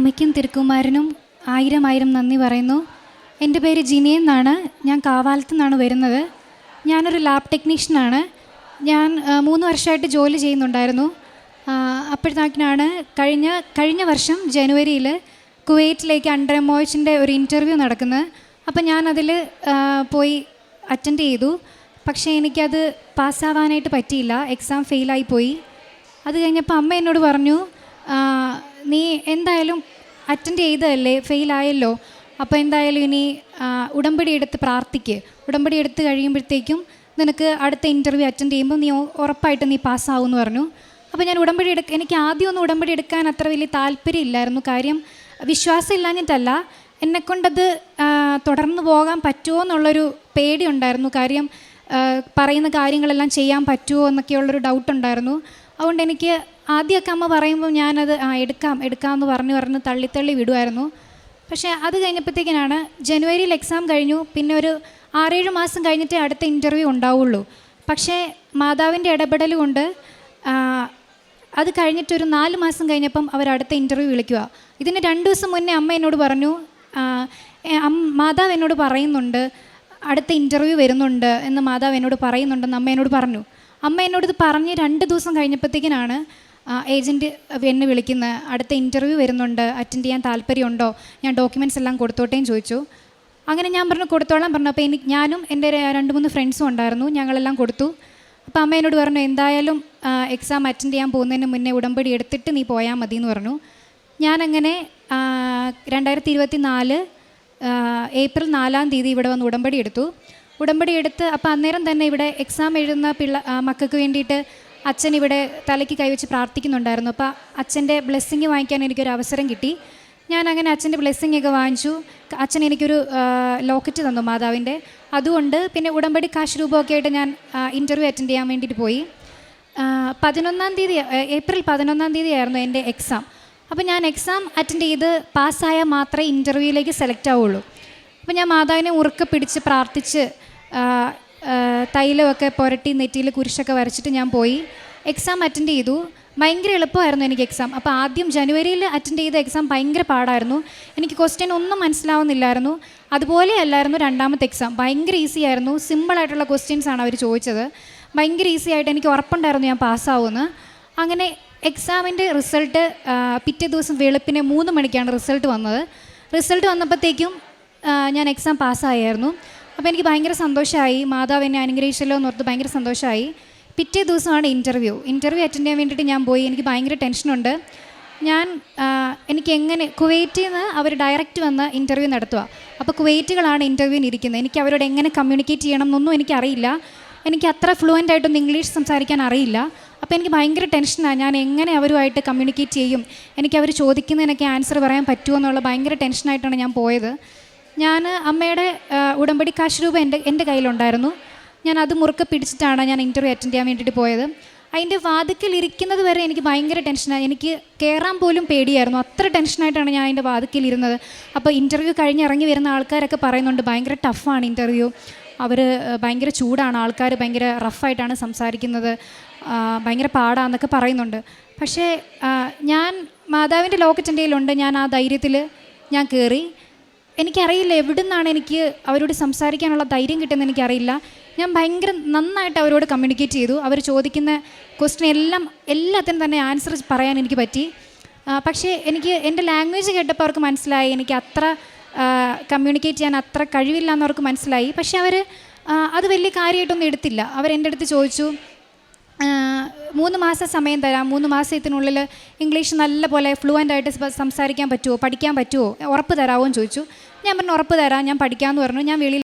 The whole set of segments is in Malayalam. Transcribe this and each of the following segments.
അമ്മയ്ക്കും തിരുക്കുമാരനും ആയിരം ആയിരം നന്ദി പറയുന്നു. എന്റെ പേര് ജിനി എന്നാണ്. ഞാൻ കാവാലത്ത് നിന്നാണ് വരുന്നത്. ഞാനൊരു ലാബ് ടെക്നീഷ്യനാണ് ഞാൻ മൂന്ന് വർഷമായിട്ട് ജോലി ചെയ്യുന്നുണ്ടായിരുന്നു. അപ്പോഴത്തേക്കിനാണ് കഴിഞ്ഞ കഴിഞ്ഞ വർഷം ജനുവരിയിൽ കുവൈറ്റിലേക്ക് അണ്ടർ എമോയിച്ചിന്റെ ഒരു ഇന്റർവ്യൂ നടക്കുന്നത്. അപ്പോൾ ഞാനതിൽ പോയി അറ്റൻഡ് ചെയ്തു. പക്ഷേ എനിക്കത് പാസ്സാവാനായിട്ട് പറ്റിയില്ല. എക്സാം ഫെയിലായി പോയി. അത് കഴിഞ്ഞപ്പോൾ അമ്മ എന്നോട് പറഞ്ഞു "ആ, നീ എന്തായാലും അറ്റൻഡ് ചെയ്തതല്ലേ? ഫെയിലായല്ലോ അപ്പോൾ എന്തായാലും ഇനി ഉടമ്പടി എടുത്ത് പ്രാർത്ഥിക്ക്. ഉടമ്പടി എടുത്ത് കഴിയുമ്പോഴത്തേക്കും നിനക്ക് അടുത്ത ഇന്റർവ്യൂ അറ്റൻഡ് ചെയ്യുമ്പോൾ നീ ഉറപ്പായിട്ട് നീ പാസ്സാവും എന്ന് പറഞ്ഞു. അപ്പോൾ ഞാൻ ഉടമ്പടി എടുക്ക എനിക്ക് ആദ്യമൊന്നും ഉടമ്പടി എടുക്കാൻ അത്ര വലിയ താല്പര്യം ഇല്ലായിരുന്നു കാര്യം വിശ്വാസം ഇല്ലാഞ്ഞിട്ടല്ല എന്നെക്കൊണ്ടത് തുടർന്ന് പോകാൻ പറ്റുമോ എന്നുള്ളൊരു പേടിയുണ്ടായിരുന്നു കാര്യം പറയുന്ന കാര്യങ്ങളെല്ലാം ചെയ്യാൻ പറ്റുമോ എന്നൊക്കെയുള്ളൊരു ഡൗട്ട് ഉണ്ടായിരുന്നു. അതുകൊണ്ട് എനിക്ക് ആദ്യമൊക്കെ അമ്മ പറയുമ്പോൾ ഞാനത് ആ എടുക്കാം എടുക്കാമെന്ന് പറഞ്ഞ് പറഞ്ഞ് തള്ളിത്തള്ളി വിടുമായിരുന്നു പക്ഷേ അത് കഴിഞ്ഞപ്പോഴത്തേക്കിനാണ് ജനുവരിയിൽ എക്സാം കഴിഞ്ഞു. പിന്നെ ഒരു ആറേഴ് മാസം കഴിഞ്ഞിട്ടേ അടുത്ത ഇന്റർവ്യൂ ഉണ്ടാവുള്ളൂ. പക്ഷേ മാതാവിന്റെ ഇടപെടൽ കൊണ്ട് അത് കഴിഞ്ഞിട്ടൊരു നാല് മാസം കഴിഞ്ഞപ്പം അവർ അടുത്ത ഇന്റർവ്യൂ വിളിക്കുക ഇതിന് രണ്ട് ദിവസം മുന്നേ അമ്മ എന്നോട് പറഞ്ഞു മാതാവ് എന്നോട് പറയുന്നുണ്ട് അടുത്ത ഇന്റർവ്യൂ വരുന്നുണ്ട് എന്ന് മാതാവ് എന്നോട് പറയുന്നുണ്ടെന്ന് അമ്മ എന്നോട് പറഞ്ഞു. അമ്മ എന്നോട് ഇത് പറഞ്ഞ് രണ്ട് ദിവസം കഴിഞ്ഞപ്പോഴത്തേക്കിനാണ് ഏജന്റ് എന്നെ വിളിക്കുന്ന അടുത്ത ഇന്റർവ്യൂ വരുന്നുണ്ട്. അറ്റൻഡ് ചെയ്യാൻ താല്പര്യമുണ്ടോ? ഞാൻ ഡോക്യുമെന്റ്സ് എല്ലാം കൊടുത്തോട്ടേയും ചോദിച്ചു. അങ്ങനെ ഞാൻ പറഞ്ഞു കൊടുത്തോളാം പറഞ്ഞു അപ്പോൾ എനിക്ക് ഞാനും എന്റെ രണ്ട് മൂന്ന് ഫ്രണ്ട്സും ഉണ്ടായിരുന്നു. ഞങ്ങളെല്ലാം കൊടുത്തു. അപ്പോൾ അമ്മ എന്നോട് പറഞ്ഞു എന്തായാലും എക്സാം അറ്റൻഡ് ചെയ്യാൻ പോകുന്നതിന് മുന്നേ ഉടമ്പടി എടുത്തിട്ട് നീ പോയാൽ മതി എന്ന് പറഞ്ഞു. ഞാനങ്ങനെ രണ്ടായിരത്തി ഇരുപത്തി നാല് ഏപ്രിൽ നാലാം തീയതി ഇവിടെ വന്ന് ഉടമ്പടി എടുത്തു. ഉടമ്പടി എടുത്ത് അപ്പോൾ അന്നേരം തന്നെ ഇവിടെ എക്സാം എഴുതുന്ന പിള്ള മക്കൾക്ക് വേണ്ടിയിട്ട് അച്ഛൻ ഇവിടെ തലയ്ക്ക് കൈവച്ച് പ്രാർത്ഥിക്കുന്നുണ്ടായിരുന്നു. അപ്പോൾ അച്ഛന്റെ ബ്ലെസ്സിങ് വാങ്ങിക്കാൻ എനിക്കൊരു അവസരം കിട്ടി. ഞാൻ അങ്ങനെ അച്ഛന്റെ ബ്ലെസ്സിങ് ഒക്കെ വാങ്ങിച്ചു. അച്ഛൻ എനിക്കൊരു ലോക്കറ്റ് തന്നു മാതാവിന്റെ. അതുകൊണ്ട് പിന്നെ ഉടമ്പടി കാശ് രൂപമൊക്കെ ആയിട്ട് ഞാൻ ഇന്റർവ്യൂ അറ്റൻഡ് ചെയ്യാൻ വേണ്ടിയിട്ട് പോയി. പതിനൊന്നാം തീയതി ഏപ്രിൽ പതിനൊന്നാം തീയതി ആയിരുന്നു എന്റെ എക്സാം അപ്പോൾ ഞാൻ എക്സാം അറ്റൻഡ് ചെയ്ത് പാസ്സായാൽ മാത്രമേ ഇന്റർവ്യൂവിലേക്ക് സെലക്ട് ആവുള്ളൂ. അപ്പോൾ ഞാൻ മാതാവിനെ ഉറുക്കെ പിടിച്ച് പ്രാർത്ഥിച്ച് തൈലമൊക്കെ പുരട്ടി നെറ്റിയിൽ കുരിശൊക്കെ വരച്ചിട്ട് ഞാൻ പോയി. എക്സാം അറ്റൻഡ് ചെയ്തു. ഭയങ്കര എളുപ്പമായിരുന്നു എനിക്ക് എക്സാം അപ്പോൾ ആദ്യം ജനുവരിയിൽ അറ്റൻഡ് ചെയ്ത എക്സാം ഭയങ്കര പാടായിരുന്നു. എനിക്ക് ക്വസ്റ്റ്യൻ ഒന്നും മനസ്സിലാവുന്നില്ലായിരുന്നു. അതുപോലെ അല്ലായിരുന്നു രണ്ടാമത്തെ എക്സാം ഭയങ്കര ഈസി ആയിരുന്നു. സിമ്പിളായിട്ടുള്ള ക്വസ്റ്റ്യൻസ് ആണ് അവർ ചോദിച്ചത്. ഭയങ്കര ഈസി ആയിട്ട് എനിക്ക് ഉറപ്പുണ്ടായിരുന്നു ഞാൻ പാസ്സാവുമെന്ന് അങ്ങനെ എക്സാമിന്റെ റിസൾട്ട് പിറ്റേ ദിവസം വെളുപ്പിന് മൂന്ന് മണിക്കാണ് റിസൾട്ട് വന്നത്. റിസൾട്ട് വന്നപ്പോഴത്തേക്കും ഞാൻ എക്സാം പാസ്സായായിരുന്നു അപ്പോൾ എനിക്ക് ഭയങ്കര സന്തോഷമായി മാതാവ് എന്നെ അനുഗ്രഹിച്ചല്ലോ എന്ന് ഓർത്ത് ഭയങ്കര സന്തോഷമായി പിറ്റേ ദിവസമാണ് ഇന്റർവ്യൂ ഇന്റർവ്യൂ അറ്റൻഡ് ചെയ്യാൻ വേണ്ടിയിട്ട് ഞാൻ പോയി. എനിക്ക് ഭയങ്കര ടെൻഷനുണ്ട് ഞാൻ എനിക്ക് എങ്ങനെ കുവൈറ്റിൽ നിന്ന് അവർ ഡയറക്റ്റ് വന്ന് ഇന്റർവ്യൂ നടത്തുക അപ്പോൾ കുവൈറ്റുകളാണ് ഇന്റർവ്യൂവിന് ഇരിക്കുന്നത്. എനിക്ക് അവരോട് എങ്ങനെ കമ്മ്യൂണിക്കേറ്റ് ചെയ്യണം എന്നൊന്നും എനിക്കറിയില്ല. എനിക്ക് അത്ര ഫ്ലുവന്റ് ആയിട്ടൊന്നും ഇംഗ്ലീഷ് സംസാരിക്കാൻ അറിയില്ല. അപ്പോൾ എനിക്ക് ഭയങ്കര ടെൻഷനാണ് ഞാൻ എങ്ങനെ അവരുമായിട്ട് കമ്മ്യൂണിക്കേറ്റ് ചെയ്യും? എനിക്ക് അവർ ചോദിക്കുന്നതിനൊക്കെ ആൻസർ പറയാൻ പറ്റുമോ എന്നുള്ള ഭയങ്കര ടെൻഷനായിട്ടാണ് ഞാൻ പോയത്. ഞാൻ അമ്മയുടെ ഉടമ്പടി കാശ് രൂപ എന്റെ എന്റെ കയ്യിലുണ്ടായിരുന്നു. ഞാൻ അത് മുറുക്കെ പിടിച്ചിട്ടാണ് ഞാൻ ഇന്റർവ്യൂ അറ്റൻഡ് ചെയ്യാൻ വേണ്ടിയിട്ട് പോയത്. അതിന്റെ വാതിക്കൽ ഇരിക്കുന്നത് വരെ എനിക്ക് ഭയങ്കര ടെൻഷനായി എനിക്ക് കയറാൻ പോലും പേടിയായിരുന്നു. അത്ര ടെൻഷനായിട്ടാണ് ഞാൻ അതിന്റെ വാതിക്കൽ ഇരുന്നത്. അപ്പോൾ ഇന്റർവ്യൂ കഴിഞ്ഞ് ഇറങ്ങി വരുന്ന ആൾക്കാരൊക്കെ പറയുന്നുണ്ട് ഭയങ്കര ടഫാണ് ഇന്റർവ്യൂ അവർ ഭയങ്കര ചൂടാണ്. ആൾക്കാർ ഭയങ്കര റഫായിട്ടാണ് സംസാരിക്കുന്നത്. ഭയങ്കര പാടാന്നൊക്കെ പറയുന്നുണ്ട്. പക്ഷേ ഞാൻ മാതാവിന്റെ ലോക്കറ്റ് എന്റെ കയ്യിലുണ്ട്. ഞാൻ ആ ധൈര്യത്തിൽ ഞാൻ കയറി എനിക്കറിയില്ല എവിടെ നിന്നാണ് എനിക്ക് അവരോട് സംസാരിക്കാനുള്ള ധൈര്യം കിട്ടുന്നത് എനിക്കറിയില്ല. ഞാൻ ഭയങ്കര നന്നായിട്ട് അവരോട് കമ്മ്യൂണിക്കേറ്റ് ചെയ്തു. അവർ ചോദിക്കുന്ന ക്വസ്റ്റ്യൻ എല്ലാം എല്ലാത്തിനും തന്നെ ആൻസർ പറയാൻ എനിക്ക് പറ്റി. പക്ഷേ എനിക്ക് എന്റെ ലാംഗ്വേജ് കേട്ടപ്പോൾ അവർക്ക് മനസ്സിലായി. എനിക്ക് അത്ര കമ്മ്യൂണിക്കേറ്റ് ചെയ്യാൻ അത്ര കഴിവില്ല എന്നവർക്ക് മനസ്സിലായി. പക്ഷേ അവർ അത് വലിയ കാര്യമായിട്ടൊന്നും എടുത്തില്ല. അവർ എന്റെ അടുത്ത് ചോദിച്ചു മൂന്ന് മാസം സമയം തരാം. മൂന്ന് മാസത്തിനുള്ളിൽ ഇംഗ്ലീഷ് നല്ല പോലെ ഫ്ലുവന്റ് ആയിട്ട് സംസാരിക്കാൻ പറ്റുമോ പഠിക്കാൻ പറ്റുമോ ഉറപ്പ് തരാമോ എന്ന് ചോദിച്ചു. ഞാൻ പറഞ്ഞു ഉറപ്പ് തരാം. ഞാൻ പഠിക്കാമെന്ന് പറഞ്ഞു. ഞാൻ വെളിയിൽ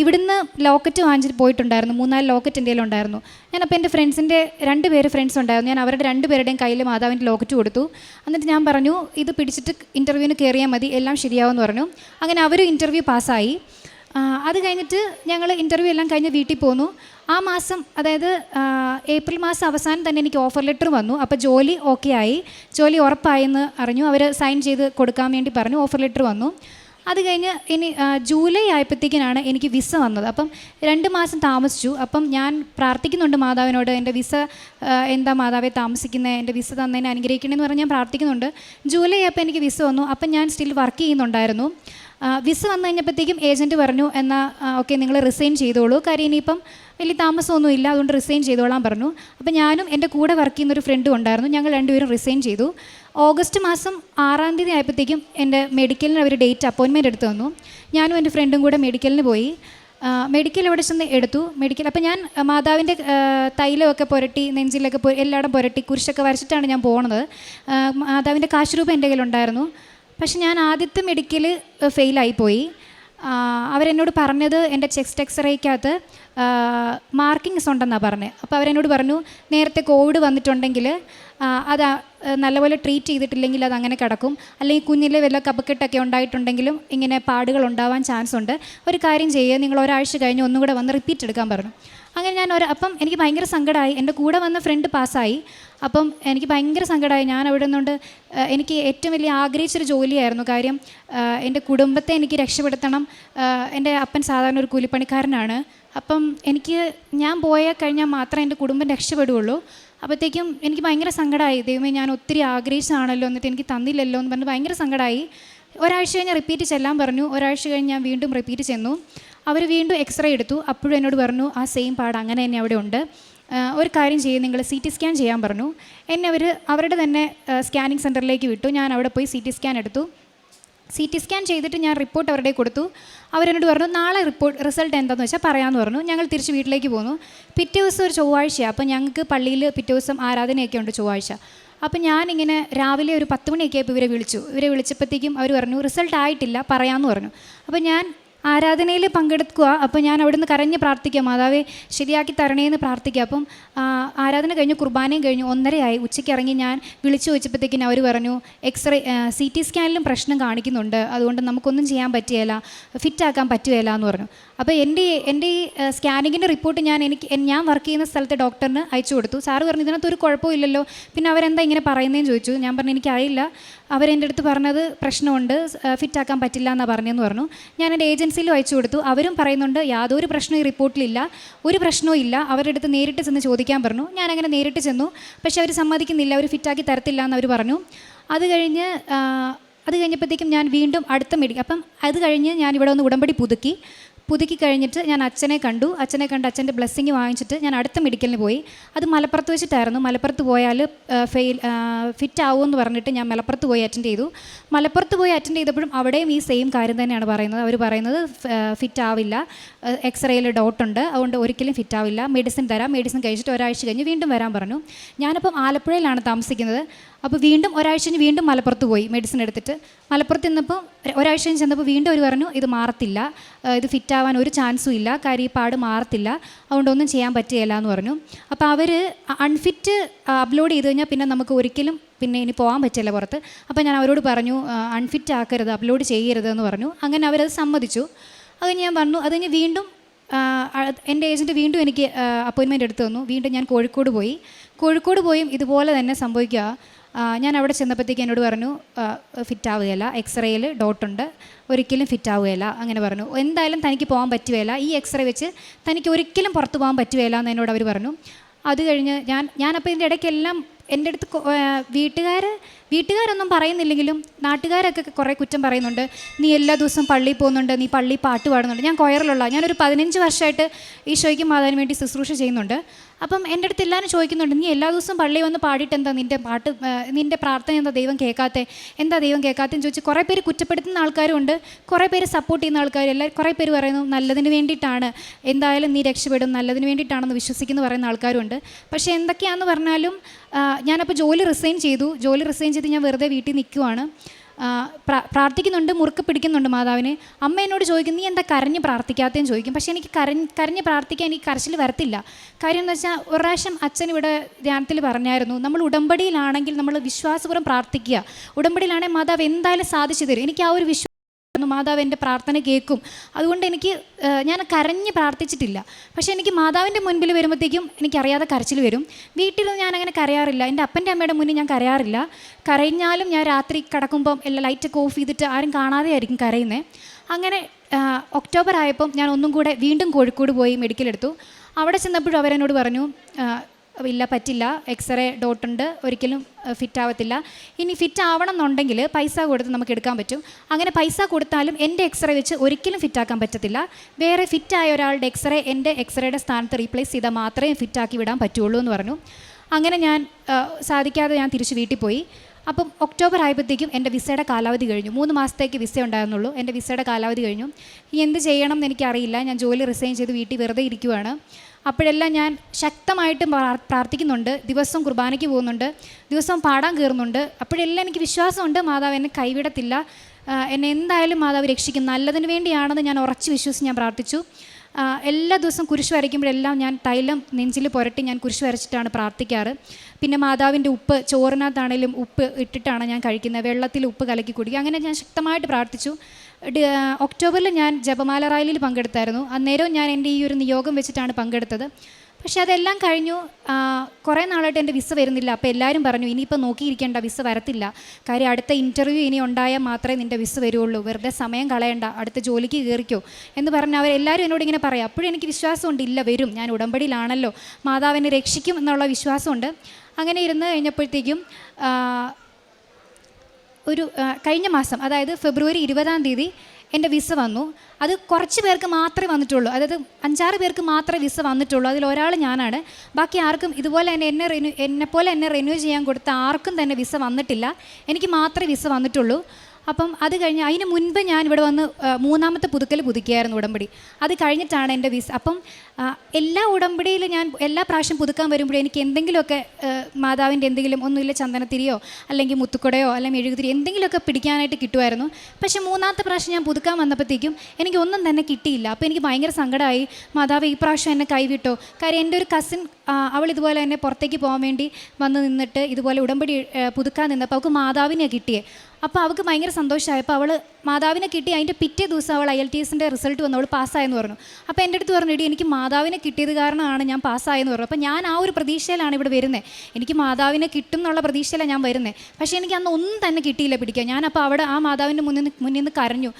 ഇവിടുന്ന് ലോക്കറ്റ് വാങ്ങിച്ചിട്ട് പോയിട്ടുണ്ടായിരുന്നു. മൂന്നാൽ ലോക്കറ്റ് എന്റെ ഉണ്ടായിരുന്നു. ഞാൻ അപ്പോൾ എന്റെ ഫ്രണ്ട്സിന്റെ രണ്ട് പേര് ഫ്രണ്ട്സ് ഉണ്ടായിരുന്നു. ഞാൻ അവരുടെ രണ്ട് പേരുടെയും കയ്യിൽ മാതാവിന്റെ ലോക്കറ്റ് കൊടുത്തു. എന്നിട്ട് ഞാൻ പറഞ്ഞു ഇത് പിടിച്ചിട്ട് ഇന്റർവ്യൂവിന് കയറിയാൽ മതി. എല്ലാം ശരിയാവുമെന്ന് പറഞ്ഞു. അങ്ങനെ അവർ ഇന്റർവ്യൂ പാസ്സായി. അത് കഴിഞ്ഞിട്ട് ഞങ്ങൾ ഇന്റർവ്യൂ എല്ലാം കഴിഞ്ഞ് വീട്ടിൽ പോന്നു. ആ മാസം അതായത് ഏപ്രിൽ മാസം അവസാനം തന്നെ എനിക്ക് ഓഫർ ലെറ്റർ വന്നു. അപ്പോൾ ജോലി ഓക്കെ ആയി. ജോലി ഉറപ്പായെന്ന് അറിഞ്ഞു. അവർ സൈൻ ചെയ്ത് കൊടുക്കാൻ വേണ്ടി പറഞ്ഞു. ഓഫർ ലെറ്റർ വന്നു. അത് കഴിഞ്ഞ് ഇനി ജൂലൈ ആയപ്പോഴത്തേക്കിനാണ് എനിക്ക് വിസ വന്നത്. അപ്പം രണ്ട് മാസം താമസിച്ചു. അപ്പം ഞാൻ പ്രാർത്ഥിക്കുന്നുണ്ട് മാതാവിനോട്. എന്റെ വിസ എന്താ മാതാവെ താമസിക്കുന്നത് എന്റെ വിസ തന്നതിനെ അനുഗ്രഹിക്കണമെന്ന് പറഞ്ഞ് ഞാൻ പ്രാർത്ഥിക്കുന്നുണ്ട്. ജൂലൈ ആയപ്പോൾ എനിക്ക് വിസ വന്നു. അപ്പം ഞാൻ സ്റ്റിൽ വർക്ക് ചെയ്യുന്നുണ്ടായിരുന്നു. വിസ വന്നു കഴിഞ്ഞപ്പോഴത്തേക്കും ഏജന്റ് പറഞ്ഞു എന്നാൽ ഓക്കെ നിങ്ങൾ റിസൈൻ ചെയ്തോളൂ. കാര്യം ഇനിയിപ്പം വലിയ താമസമൊന്നും ഇല്ല അതുകൊണ്ട് റിസൈൻ ചെയ്തോളാൻ പറഞ്ഞു. അപ്പോൾ ഞാനും എന്റെ കൂടെ വർക്ക് ചെയ്യുന്ന ഒരു ഫ്രണ്ടും ഉണ്ടായിരുന്നു. ഞങ്ങൾ രണ്ടുപേരും റിസൈൻ ചെയ്തു. ഓഗസ്റ്റ് മാസം ആറാം തീയതി ആയപ്പോഴത്തേക്കും എന്റെ മെഡിക്കലിന് അവർ ഡേറ്റ് അപ്പോയിൻമെന്റ് എടുത്തു തന്നു. ഞാനും എന്റെ ഫ്രണ്ടും കൂടെ മെഡിക്കലിന് പോയി. മെഡിക്കൽ അവിടെ ചെന്ന് എടുത്തു. മെഡിക്കൽ അപ്പോൾ ഞാൻ മാതാവിന്റെ തൈലമൊക്കെ പുരട്ടി നെഞ്ചിലൊക്കെ എല്ലായിടം പുരട്ടി കുരിശൊക്കെ വരച്ചിട്ടാണ് ഞാൻ പോണത്. മാതാവിന്റെ കാശ് രൂപ എന്റെ കയ്യിലുണ്ടായിരുന്നു. പക്ഷെ ഞാൻ ആദ്യത്തെ മെഡിക്കൽ ഫെയിലായിപ്പോയി അവരെന്നോട് പറഞ്ഞത് എന്റെ ചെസ്റ്റ് എക്സ്റേക്കകത്ത് മാർക്കിങ്സ് ഉണ്ടെന്നാണ് പറഞ്ഞത് അപ്പോൾ അവരെന്നോട് പറഞ്ഞു നേരത്തെ കോവിഡ് വന്നിട്ടുണ്ടെങ്കിൽ അത് നല്ലപോലെ ട്രീറ്റ് ചെയ്തിട്ടില്ലെങ്കിൽ അത് അങ്ങനെ കിടക്കും. അല്ലെങ്കിൽ കുഞ്ഞിൽ വല്ല കപക്കെട്ടൊക്കെ ഉണ്ടായിട്ടുണ്ടെങ്കിലും ഇങ്ങനെ പാടുകൾ ഉണ്ടാവാൻ ചാൻസ് ഉണ്ട്. ഒരു കാര്യം ചെയ്യുക നിങ്ങൾ ഒരാഴ്ച കഴിഞ്ഞ് ഒന്നും കൂടെ വന്ന് റിപ്പീറ്റ് എടുക്കാൻ പറഞ്ഞു. അങ്ങനെ ഞാൻ ഒരു അപ്പം എനിക്ക് ഭയങ്കര സങ്കടമായി എന്റെ കൂടെ വന്ന ഫ്രണ്ട് പാസ്സായി അപ്പം എനിക്ക് ഭയങ്കര സങ്കടമായി ഞാൻ അവിടെ നിന്നുകൊണ്ട് എനിക്ക് ഏറ്റവും വലിയ ആഗ്രഹിച്ചൊരു ജോലിയായിരുന്നു. കാര്യം എന്റെ കുടുംബത്തെ എനിക്ക് രക്ഷപ്പെടുത്തണം. എന്റെ അപ്പൻ സാധാരണ ഒരു കൂലിപ്പണിക്കാരനാണ്. അപ്പം എനിക്ക് ഞാൻ പോയ കഴിഞ്ഞാൽ മാത്രമേ എന്റെ കുടുംബം രക്ഷപ്പെടുകയുള്ളൂ. അപ്പോഴത്തേക്കും എനിക്ക് ഭയങ്കര സങ്കടമായി. ദൈവമേ ഞാൻ ഒത്തിരി ആഗ്രഹിച്ചാണല്ലോ എന്നിട്ട് എനിക്ക് തന്നില്ലല്ലോ എന്ന് പറഞ്ഞ് ഭയങ്കര സങ്കടമായി. ഒരാഴ്ച കഴിഞ്ഞ് റിപ്പീറ്റ് ചെല്ലാൻ പറഞ്ഞു. ഒരാഴ്ച കഴിഞ്ഞ് ഞാൻ വീണ്ടും റിപ്പീറ്റ് ചെന്നു. അവർ വീണ്ടും എക്സ്റേ എടുത്തു. അപ്പോഴും എന്നോട് പറഞ്ഞു ആ സെയിം പാട്. അങ്ങനെ തന്നെ അവിടെ ഉണ്ട്. ഒരു കാര്യം ചെയ്യും. നിങ്ങൾ സി ടി സ്കാൻ ചെയ്യാൻ പറഞ്ഞു. എന്നെ അവർ അവരുടെ തന്നെ സ്കാനിങ് സെന്ററിലേക്ക് വിട്ടു. ഞാൻ അവിടെ പോയി സി ടി സ്കാൻ എടുത്തു. സി ടി സ്കാൻ ചെയ്തിട്ട് ഞാൻ റിപ്പോർട്ട് അവരുടെ കൊടുത്തു. അവരെന്നോട് പറഞ്ഞു നാളെ റിപ്പോർട്ട് റിസൾട്ട് എന്താണെന്ന് വെച്ചാൽ പറയാമെന്ന് പറഞ്ഞു. ഞങ്ങൾ തിരിച്ച് വീട്ടിലേക്ക് പോന്നു. പിറ്റേ ദിവസം ഒരു ചൊവ്വാഴ്ചയാണ് അപ്പോൾ ഞങ്ങൾക്ക് പള്ളിയിൽ പിറ്റേ ദിവസം ആരാധനയൊക്കെ ഉണ്ട് ചൊവ്വാഴ്ച. അപ്പോൾ ഞാനിങ്ങനെ രാവിലെ ഒരു പത്ത് മണിയൊക്കെ ആയപ്പോൾ ഇവരെ വിളിച്ചു. ഇവരെ വിളിച്ചപ്പോഴത്തേക്കും അവർ പറഞ്ഞു റിസൾട്ട് ആയിട്ടില്ല പറയാമെന്ന് പറഞ്ഞു. അപ്പോൾ ഞാൻ ആരാധനയിൽ പങ്കെടുക്കുക. അപ്പോൾ ഞാൻ അവിടുന്ന് കരഞ്ഞ് പ്രാർത്ഥിക്കാം. മാതാവേ ശരിയാക്കി തരണേന്ന് പ്രാർത്ഥിക്കുക അപ്പം ആരാധന കഴിഞ്ഞു കുർബാനയും കഴിഞ്ഞു ഒന്നരയായി. ഉച്ചയ്ക്ക് ഇറങ്ങി ഞാൻ വിളിച്ചു ചോദിച്ചപ്പോഴത്തേക്കിന് അവർ പറഞ്ഞു എക്സ്റേ സി ടി സ്കാനിലും പ്രശ്നം കാണിക്കുന്നുണ്ട്. അതുകൊണ്ട് നമുക്കൊന്നും ചെയ്യാൻ പറ്റുകയില്ല. ഫിറ്റാക്കാൻ പറ്റുകയില്ല എന്ന് പറഞ്ഞു. അപ്പോൾ എന്റെ എന്റെ ഈ സ്കാനിങ്ങിന്റെ റിപ്പോർട്ട് ഞാൻ എനിക്ക് ഞാൻ വർക്ക് ചെയ്യുന്ന സ്ഥലത്തെ ഡോക്ടറിന് അയച്ചു കൊടുത്തു. സാറ് പറഞ്ഞു ഇതിനകത്ത് ഒരു കുഴപ്പമില്ലല്ലോ. പിന്നെ അവരെന്താ ഇങ്ങനെ പറയുന്നതെന്ന് ചോദിച്ചു. ഞാൻ പറഞ്ഞു എനിക്കറിയില്ല അവരെന്റെ അടുത്ത് പറഞ്ഞത് പ്രശ്നമുണ്ട്. ഫിറ്റാക്കാൻ പറ്റില്ല എന്നാണ് പറഞ്ഞതെന്ന് പറഞ്ഞു. ഞാൻ എന്റെ ഏജൻസിയിലും അയച്ചു കൊടുത്തു. അവരും പറയുന്നുണ്ട് യാതൊരു പ്രശ്നവും ഈ റിപ്പോർട്ടിലില്ല. ഒരു പ്രശ്നവും ഇല്ല. അവരുടെ അടുത്ത് നേരിട്ട് ചെന്ന് ചോദിക്കാൻ പറഞ്ഞു. ഞാൻ അങ്ങനെ നേരിട്ട് ചെന്നു. പക്ഷേ അവർ സമ്മതിക്കുന്നില്ല. അവർ ഫിറ്റാക്കി തരത്തില്ല എന്ന് അവർ പറഞ്ഞു. അത് കഴിഞ്ഞ് അത് കഴിഞ്ഞപ്പോഴത്തേക്കും ഞാൻ വീണ്ടും അടുത്ത മെഡിക്കൽ അപ്പം അത് കഴിഞ്ഞ് ഞാൻ ഇവിടെ ഒന്ന് ഉടമ്പടി പുതുക്കി. പുതുക്കി കഴിഞ്ഞിട്ട് ഞാൻ അച്ഛനെ കണ്ടു. അച്ഛനെ കണ്ട് അച്ഛന്റെ ബ്ലെസ്സിങ് വാങ്ങിച്ചിട്ട് ഞാൻ അടുത്ത മെഡിക്കലിന് പോയി. അത് മലപ്പുറത്ത് വെച്ചിട്ടായിരുന്നു. മലപ്പുറത്ത് പോയാൽ ഫെയിൽ ഫിറ്റ് ആവുമെന്ന് പറഞ്ഞിട്ട് ഞാൻ മലപ്പുറത്ത് പോയി അറ്റൻഡ് ചെയ്തു. മലപ്പുറത്ത് പോയി അറ്റൻഡ് ചെയ്തപ്പോഴും അവിടെയും ഈ സെയിം കാര്യം തന്നെയാണ് പറയുന്നത്. അവർ പറയുന്നത് ഫിറ്റ് ആവില്ല. എക്സ്റേയിൽ ഡോട്ടുണ്ട് അതുകൊണ്ട് ഒരിക്കലും ഫിറ്റ് ആവില്ല. മെഡിസിൻ തരാം. മെഡിസിൻ കഴിച്ചിട്ട് ഒരാഴ്ച കഴിഞ്ഞ് വീണ്ടും വരാൻ പറഞ്ഞു. ഞാനിപ്പം ആലപ്പുഴയിലാണ് താമസിക്കുന്നത്. അപ്പോൾ വീണ്ടും ഒരാഴ്ച വീണ്ടും മലപ്പുറത്ത് പോയി മെഡിസിൻ എടുത്തിട്ട്. മലപ്പുറത്ത് നിന്നപ്പോൾ ഒരാഴ്ച ചെന്നപ്പോൾ വീണ്ടും അവർ പറഞ്ഞു ഇത് മാറത്തില്ല. ഇത് ഫിറ്റ് ആവാൻ ഒരു ചാൻസും ഇല്ല. കാര്യം ഈ പാട് മാറത്തില്ല. അതുകൊണ്ടൊന്നും ചെയ്യാൻ പറ്റുകയില്ല എന്ന് പറഞ്ഞു. അപ്പോൾ അവർ അൺഫിറ്റ് അപ്ലോഡ് ചെയ്ത് കഴിഞ്ഞാൽ പിന്നെ നമുക്ക് ഒരിക്കലും പിന്നെ ഇനി പോകാൻ പറ്റില്ല പുറത്ത്. അപ്പോൾ ഞാൻ അവരോട് പറഞ്ഞു അൺഫിറ്റ് ആക്കരുത് അപ്ലോഡ് ചെയ്യരുത് എന്ന് പറഞ്ഞു. അങ്ങനെ അവരത് സമ്മതിച്ചു. അത് ഞാൻ പറഞ്ഞു അത് കഴിഞ്ഞ് വീണ്ടും എന്റെ ഏജന്റ് വീണ്ടും എനിക്ക് അപ്പോയിൻമെന്റ് എടുത്തു തന്നു. വീണ്ടും ഞാൻ കോഴിക്കോട് പോയി. കോഴിക്കോട് പോയും ഇതുപോലെ തന്നെ സംഭവിക്കുക. ഞാൻ അവിടെ ചെന്നപ്പോഴത്തേക്ക് എന്നോട് പറഞ്ഞു ഫിറ്റ് ആവുകയില്ല എക്സ്റേയിൽ ഡോട്ടുണ്ട് ഒരിക്കലും ഫിറ്റ് ആവുകയില്ല അങ്ങനെ പറഞ്ഞു. എന്തായാലും തനിക്ക് പോകാൻ പറ്റുകയില്ല. ഈ എക്സ്റേ വെച്ച് തനിക്ക് ഒരിക്കലും പുറത്ത് പോകാൻ പറ്റുകയില്ല എന്ന് എന്നോട് അവർ പറഞ്ഞു. അത് കഴിഞ്ഞ് ഞാൻ ഞാനപ്പോൾ ഇതിന്റെ ഇടയ്ക്കെല്ലാം എന്റെ അടുത്ത് വീട്ടുകാർ വീട്ടുകാരൊന്നും പറയുന്നില്ലെങ്കിലും നാട്ടുകാരൊക്കെ കുറേ കുറ്റം പറയുന്നുണ്ട്. നീ എല്ലാ ദിവസവും പള്ളിയിൽ പോകുന്നുണ്ട് നീ പള്ളി പാട്ട് പാടുന്നുണ്ട്. ഞാൻ കൊയറിലുള്ള ഞാനൊരു പതിനഞ്ച് വർഷമായിട്ട് ഈശോയ്ക്കും മാതാവിന് വേണ്ടി ശുശ്രൂഷ ചെയ്യുന്നുണ്ട്. അപ്പം എന്റെ അടുത്ത് എല്ലാവരും ചോദിക്കുന്നുണ്ട് നീ എല്ലാ ദിവസവും പള്ളി വന്ന് പാടിയിട്ട് എന്താ നിന്റെ പാട്ട് നിന്റെ പ്രാർത്ഥന എന്താ ദൈവം കേൾക്കാത്തെ? എന്താ ദൈവം കേൾക്കാത്തെന്ന് ചോദിച്ച് കുറേ പേര് കുറ്റപ്പെടുത്തുന്ന ആൾക്കാരും ഉണ്ട് കുറേ പേര് സപ്പോർട്ട് ചെയ്യുന്ന ആൾക്കാർ എല്ലാവരും കുറേ പേര് പറയുന്നു നല്ലതിന് വേണ്ടിയിട്ടാണ് എന്തായാലും നീ രക്ഷപ്പെടും നല്ലതിന് വേണ്ടിയിട്ടാണെന്ന് വിശ്വസിക്കുന്നു പറയുന്ന ആൾക്കാരുണ്ട്. പക്ഷേ എന്തൊക്കെയാണെന്ന് പറഞ്ഞാലും ഞാനപ്പോൾ ജോലി റിസൈൻ ചെയ്തു ജോലി റിസൈൻ ചെയ്ത് ഞാൻ വെറുതെ വീട്ടിൽ നിൽക്കുവാണ്. പ്രാർത്ഥിക്കുന്നുണ്ട് മുറുക്ക് പിടിക്കുന്നുണ്ട് മാതാവിന്. അമ്മ എന്നോട് ചോദിക്കും നീ എന്താ കരഞ്ഞ് പ്രാർത്ഥിക്കാത്തതെന്ന് ചോദിക്കും? പക്ഷേ എനിക്ക് കരഞ്ഞ് കരഞ്ഞ് പ്രാർത്ഥിക്കാൻ എനിക്ക് കരച്ചിൽ വരത്തില്ല. കാര്യം എന്ന് വെച്ചാൽ ഒരു പ്രാവശ്യം അച്ഛൻ ഇവിടെ ധ്യാനത്തിൽ പറഞ്ഞായിരുന്നു നമ്മൾ ഉടമ്പടിയിലാണെങ്കിൽ നമ്മൾ വിശ്വാസപൂർവം പ്രാർത്ഥിക്കുക. ഉടമ്പടിയിലാണെങ്കിൽ മാതാവ് എന്തായാലും സാധിച്ചു തരും. എനിക്ക് ആ ഒരു വിശ്വാസം ഉണ്ടായിരുന്നു. മാതാവ് എന്റെ പ്രാർത്ഥന കേൾക്കും. അതുകൊണ്ട് എനിക്ക് ഞാൻ കരഞ്ഞ് പ്രാർത്ഥിച്ചിട്ടില്ല. പക്ഷേ എനിക്ക് മാതാവിന്റെ മുൻപിൽ വരുമ്പോഴത്തേക്കും എനിക്കറിയാതെ കരച്ചിൽ വരും. വീട്ടിൽ ഞാൻ അങ്ങനെ കരയാറില്ല. എന്റെ അപ്പന്റെ അമ്മയുടെ മുന്നിൽ ഞാൻ കരയാറില്ല. കരഞ്ഞാലും ഞാൻ രാത്രി കിടക്കുമ്പം എല്ലാം ലൈറ്റൊക്കെ ഓഫ് ചെയ്തിട്ട് ആരും കാണാതെ ആയിരിക്കും കരയുന്നത് അങ്ങനെ ഒക്ടോബർ ആയപ്പം ഞാൻ ഒന്നും കൂടെ വീണ്ടും കോഴിക്കോട് പോയി മെഡിക്കൽ എടുത്തു. അവിടെ ചെന്നപ്പോഴും അവരെന്നോട് പറഞ്ഞു ഇല്ല പറ്റില്ല. എക്സ്റേ ഡോട്ട് ഉണ്ട്. ഒരിക്കലും ഫിറ്റ് ആവത്തില്ല. ഇനി ഫിറ്റ് ആവണം എന്നുണ്ടെങ്കിൽ പൈസ കൊടുത്ത് നമുക്ക് എടുക്കാൻ പറ്റും. അങ്ങനെ പൈസ കൊടുത്താലും എന്റെ എക്സ്റേ വെച്ച് ഒരിക്കലും ഫിറ്റാക്കാൻ പറ്റത്തില്ല. വേറെ ഫിറ്റായ ഒരാളുടെ എക്സ്റേ എന്റെ എക്സ്റേയുടെ സ്ഥാനത്ത് റീപ്ലേസ് ചെയ്താൽ മാത്രമേ ഫിറ്റാക്കി വിടാൻ പറ്റുള്ളൂ എന്ന് പറഞ്ഞു. അങ്ങനെ ഞാൻ സാധിക്കാതെ ഞാൻ തിരിച്ച് വീട്ടിൽ പോയി. അപ്പം ഒക്ടോബർ ആയപ്പോഴത്തേക്കും എന്റെ വിസയുടെ കാലാവധി കഴിഞ്ഞു. മൂന്ന് മാസത്തേക്ക് വിസ ഉണ്ടായിരുന്നുള്ളൂ. എന്റെ വിസയുടെ കാലാവധി കഴിഞ്ഞു. ഇനി എന്ത് ചെയ്യണം എന്ന് എനിക്കറിയില്ല. ഞാൻ ജോലി റിസൈൻ ചെയ്ത് വീട്ടിൽ വെറുതെ ഇരിക്കുവാണ്. അപ്പോഴെല്ലാം ഞാൻ ശക്തമായിട്ട് പ്രാർത്ഥിക്കുന്നുണ്ട്. ദിവസവും കുർബാനയ്ക്ക് പോകുന്നുണ്ട്. ദിവസവും പാടാൻ കയറുന്നുണ്ട്. അപ്പോഴെല്ലാം എനിക്ക് വിശ്വാസമുണ്ട് മാതാവ് എന്നെ കൈവിടത്തില്ല. എന്നെ എന്തായാലും മാതാവ് രക്ഷിക്കും. നല്ലതിന് വേണ്ടിയാണെന്ന് ഞാൻ ഉറച്ച് വിശ്വസിച്ച് ഞാൻ പ്രാർത്ഥിച്ചു. എല്ലാ ദിവസവും കുരിശ് വരയ്ക്കുമ്പോഴെല്ലാം ഞാൻ തൈലം നെഞ്ചിൽ പുരട്ടി ഞാൻ കുരിശ് വരച്ചിട്ടാണ് പ്രാർത്ഥിക്കാറ്. പിന്നെ മാതാവിന്റെ ഉപ്പ് ചോറിനകത്താണേലും ഉപ്പ് ഇട്ടിട്ടാണ് ഞാൻ കഴിക്കുന്നത്. വെള്ളത്തിൽ ഉപ്പ് കലക്കി കുടിക്കുക. അങ്ങനെ ഞാൻ ശക്തമായിട്ട് പ്രാർത്ഥിച്ചു. ഒക്ടോബറിൽ ഞാൻ ജപമാല റാലിയിൽ പങ്കെടുത്തായിരുന്നു. അന്നേരവും ഞാൻ എന്റെ ഈ ഒരു നിയോഗം വെച്ചിട്ടാണ് പങ്കെടുത്തത്. പക്ഷേ അതെല്ലാം കഴിഞ്ഞു. കുറേ നാളായിട്ട് എന്റെ വിസ വരുന്നില്ല. അപ്പോൾ എല്ലാവരും പറഞ്ഞു ഇനിയിപ്പോൾ നോക്കിയിരിക്കേണ്ട വിസ വരത്തില്ല. കാര്യം അടുത്ത ഇന്റർവ്യൂ ഇനി ഉണ്ടായാൽ മാത്രമേ നിന്റെ വിസ വരുള്ളൂ. വെറുതെ സമയം കളയണ്ട. അടുത്ത ജോലിക്ക് കയറിക്കോ. എന്ന് പറഞ്ഞ് അവർ എല്ലാവരും എന്നോട് ഇങ്ങനെ പറയാം. അപ്പോഴും എനിക്ക് വിശ്വാസമുണ്ട് ഇല്ല വരും. ഞാൻ ഉടമ്പടിയിലാണല്ലോ. മാതാവിനെ രക്ഷിക്കും എന്നുള്ള വിശ്വാസമുണ്ട്. അങ്ങനെ ഇരുന്ന് കഴിഞ്ഞപ്പോഴത്തേക്കും ഒരു കഴിഞ്ഞ മാസം അതായത് ഫെബ്രുവരി ഇരുപതാം തീയതി എന്റെ വിസ വന്നു. അത് കുറച്ച് പേർക്ക് മാത്രമേ വന്നിട്ടുള്ളൂ. അതായത് അഞ്ചാറ് പേർക്ക് മാത്രമേ വിസ വന്നിട്ടുള്ളൂ. അതിൽ ഒരാൾ ഞാനാണ്. ബാക്കി ആർക്കും ഇതുപോലെ തന്നെ എന്നെ റിന്യൂ എന്നെപ്പോലെ എന്നെ റിന്യൂ ചെയ്യാൻ കൊടുത്ത ആർക്കും തന്നെ വിസ വന്നിട്ടില്ല. എനിക്ക് മാത്രമേ വിസ വന്നിട്ടുള്ളൂ. അപ്പം അത് കഴിഞ്ഞ് അതിന് മുൻപ് ഞാൻ ഇവിടെ വന്ന് മൂന്നാമത്തെ പുതുക്കൽ പുതുക്കിയായിരുന്നു ഉടമ്പടി. അത് കഴിഞ്ഞിട്ടാണ് എന്റെ വിസ. അപ്പം എല്ലാ ഉടമ്പടിയിൽ ഞാൻ എല്ലാ പ്രാവശ്യം പുതുക്കാൻ വരുമ്പോഴും എനിക്ക് എന്തെങ്കിലുമൊക്കെ മാതാവിന്റെ എന്തെങ്കിലും ഒന്നുമില്ല ചന്ദനത്തിരിയോ അല്ലെങ്കിൽ മുത്തുക്കുടയോ അല്ലെങ്കിൽ മെഴുകുതിരി എന്തെങ്കിലുമൊക്കെ പിടിക്കാനായിട്ട് കിട്ടുമായിരുന്നു. പക്ഷേ മൂന്നാമത്തെ പ്രാവശ്യം ഞാൻ പുതുക്കാൻ വന്നപ്പോഴത്തേക്കും എനിക്ക് ഒന്നും തന്നെ കിട്ടിയില്ല. അപ്പോൾ എനിക്ക് ഭയങ്കര സങ്കടമായി. മാതാവ് ഈ പ്രാവശ്യം എന്നെ കൈവിട്ടോ? കാര്യം എന്റെ ഒരു കസിൻ അവൾ ഇതുപോലെ തന്നെ പുറത്തേക്ക് പോകാൻ വേണ്ടി വന്ന് നിന്നിട്ട് ഇതുപോലെ ഉടമ്പടി പുതുക്കാൻ നിന്നപ്പോൾ അവൾക്ക് മാതാവിനെ കിട്ടിയേ. അപ്പോൾ അവൾക്ക് ഭയങ്കര സന്തോഷമായി. അപ്പോൾ അവൾ മാതാവിനെ കിട്ടി. അതിന്റെ പിറ്റേ ദിവസം അവൾ ഐ എൽ ടി എസിന്റെ റിസൾട്ട് വന്നു അവൾ പാസ്സായെന്ന് പറഞ്ഞു. അപ്പോൾ എന്റെ അടുത്ത് പറഞ്ഞു എനിക്ക് മാതാവിനെ കിട്ടിയത് കാരണമാണ് ഞാൻ പാസ്സായെന്ന് പറഞ്ഞു. അപ്പോൾ ഞാൻ ആ ഒരു പ്രതീക്ഷയിലാണ് ഇവിടെ വരുന്നത് എനിക്ക് മാതാവിനെ കിട്ടും എന്നുള്ള പ്രതീക്ഷയിലാണ് ഞാൻ വരുന്നത് പക്ഷേ എനിക്ക് അന്ന് ഒന്നും തന്നെ കിട്ടിയില്ല പിടിക്കാൻ. ഞാനപ്പോൾ അവിടെ ആ മാതാവിന്റെ മുന്നിൽ മുന്നിൽ നിന്ന് കരഞ്ഞു.